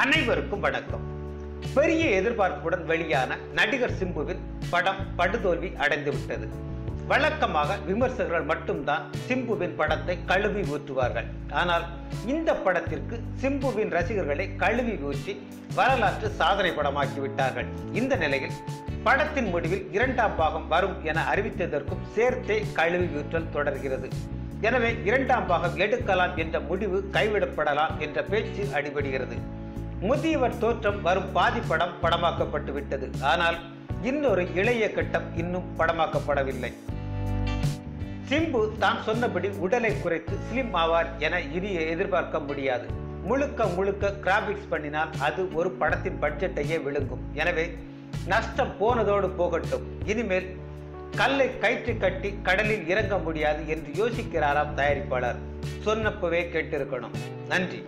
அனைவருக்கும் வணக்கம். பெரிய எதிர்பார்ப்புடன் வெளியான நடிகர் சிம்புவின் படம் படுதோல்வி அடைந்து விட்டது வழக்கமாக விமர்சகர்கள் மட்டும்தான் சிம்புவின் படத்தை கழுவி ஊற்றுவார்கள். ஆனால் இந்த படத்திற்கு சிம்புவின் ரசிகர்களை கழுவி ஊற்றி வரலாற்று சாதனை படமாக்கிவிட்டார்கள். இந்த நிலையில் படத்தின் முடிவில் இரண்டாம் பாகம் வரும் என அறிவித்ததற்கும் சேர்த்தே கழுவி ஊற்றல் தொடர்கிறது. எனவே இரண்டாம் பாகம் எடுக்கலாம் என்ற முடிவு கைவிடப்படலாம் என்ற பேச்சு அடிபடுகிறது. முதியவர் தோற்றம் வரும் பாதி படம் படமாக்கப்பட்டு விட்டது ஆனால் இன்னொரு இளைய கட்டம் இன்னும் படமாக்கப்படவில்லை. சிம்பு தான் சொன்னபடி உடலை குறைத்து ஸ்லிம் ஆவார் என இனி எதிர்பார்க்க முடியாது. முழுக்க முழுக்க கிராபிக்ஸ் பண்ணினால் அது ஒரு படத்தின் பட்ஜெட்டையே விழுங்கும். எனவே நஷ்டம் போனதோடு போகட்டும். இனிமேல் கல்லை கயிற்று கட்டி கடலில் இறங்க முடியாது என்று யோசிக்கிறாராம் தயாரிப்பாளர். சொன்னப்பவே கேட்டிருக்கணும். நன்றி.